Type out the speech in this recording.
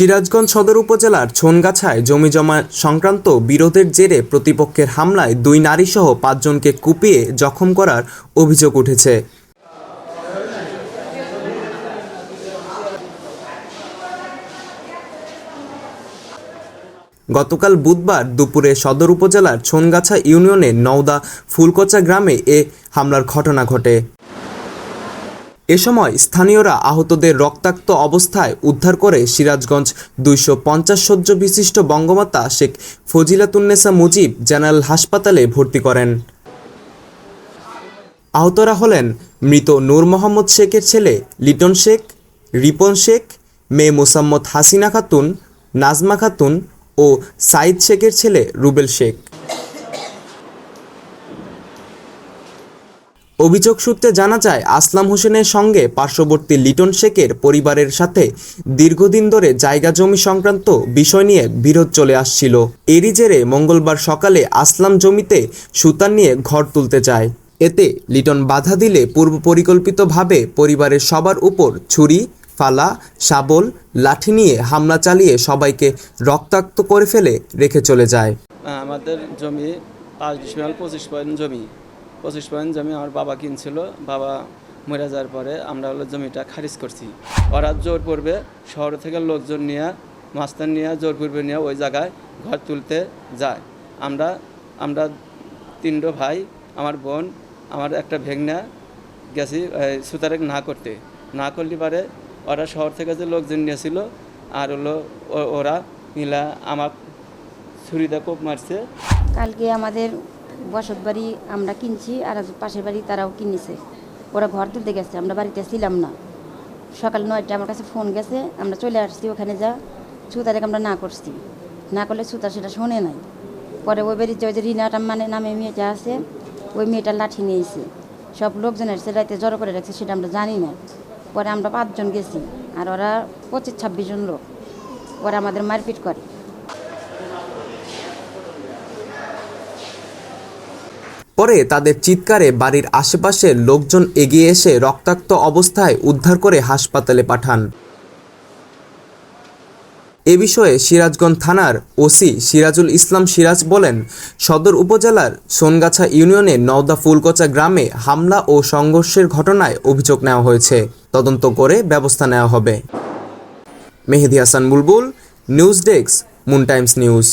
সিরাজগঞ্জ সদর উপজেলার ছনগাছায় জমিজমা সংক্রান্ত বিরোধের জেরে প্রতিপক্ষের হামলায় দুই নারীসহ পাঁচজনকে কুপিয়ে জখম করার অভিযোগ উঠেছে। গতকাল বুধবার দুপুরে সদর উপজেলার ছনগাছা ইউনিয়নের নওদা ফুলকচা গ্রামে এ হামলার ঘটনা ঘটে। এ সময় স্থানীয়রা আহতদের রক্তাক্ত অবস্থায় উদ্ধার করে সিরাজগঞ্জ দুইশো পঞ্চাশ সজ্জ বিশিষ্ট বঙ্গমাতা শেখ ফজিলাতুন্নেসা মুজিব জেনারেল হাসপাতালে ভর্তি করেন। আহতরা হলেন মৃত নূর মোহাম্মদ শেখের ছেলে লিটন শেখ, রিপন শেখ, মেয়ে মোসাম্মদ হাসিনা খাতুন, নাজমা খাতুন ও সাইদ শেখের ছেলে রুবেল শেখ। অভিযোগ সূত্রে জানা যায়, আসলাম হোসেনের সঙ্গে পার্শ্ববর্তী লিটন শেখের পরিবারের সাথে দীর্ঘদিন ধরে জায়গা জমি সংক্রান্ত বিষয় নিয়ে বিরোধ চলে আসছিল। এরই জেরে মঙ্গলবার সকালে আসলাম জমিতে সুতার নিয়ে ঘর তুলতে যায়। এতে লিটন বাধা দিলে পূর্ব পরিকল্পিতভাবে পরিবারের সবার উপর ছুরি, ফালা, শাবল, লাঠি নিয়ে হামলা চালিয়ে সবাইকে রক্তাক্ত করে ফেলে রেখে চলে যায়। আমাদের জমি পাঁচ ডিসিমাল পঁচিশ পয়েন্ট জমি। পঁচিশ পয়েন্ট জমি আমার বাবা কিনছিল, বাবা মরে যাওয়ার পরে আমরা হলো জমিটা খারিজ করছি। ওরা জোর পড়বে শহর থেকে লোকজন নিয়ে মাস্টার নিয়ে জোর পূর্বে নিয়ে ওই জায়গায় ঘর তুলতে যায়। আমরা আমরা তিনটো ভাই, আমার বোন, আমার একটা ভেগনা গেছি সুতারে না করতে। না করলে পারে ওরা শহর থেকে যে লোকজন নিয়েছিল আর হলো ওরা মিলা আমার ছুরিটা কোপ মারছে। কালকে আমাদের বসত বাড়ি আমরা কিনছি আর পাশের বাড়ি তারাও কিনেছে। ওরা ঘর তুলতে গেছে, আমরা বাড়িতে ছিলাম না। সকাল নয়টা আমার কাছে ফোন গেছে, আমরা চলে আসছি, ওখানে যা সুতারেকে আমরা না করছি। না করলে সুতার সেটা শোনে নাই। পরে ওই বাড়িতে ওই যে রিনাটা মানে নামে মেয়েটা আছে, ওই মেয়েটা লাঠি নিয়েছে। সব লোকজনের সেটাইতে জড়ো করে রাখছে সেটা আমরা জানি না। পরে আমরা পাঁচজন গেছি, আর ওরা পঁচিশ ছাব্বিশ জন লোক। ওরা আমাদের মারপিট করে। পরে তাদের চিৎকারে বাড়ির আশেপাশের লোকজন এগিয়ে এসে রক্তাক্ত অবস্থায় উদ্ধার করে হাসপাতালে পাঠান। এ বিষয়ে সিরাজগঞ্জ থানার ওসি সিরাজুল ইসলাম সিরাজ বলেন, সদর উপজেলার সোনগাছা ইউনিয়নের নওদা ফুলকচা গ্রামে হামলা ও সংঘর্ষের ঘটনায় অভিযোগ নেওয়া হয়েছে। তদন্ত করে ব্যবস্থা নেওয়া হবে। Mehedi Hasan Bulbul, news desk, moon times news.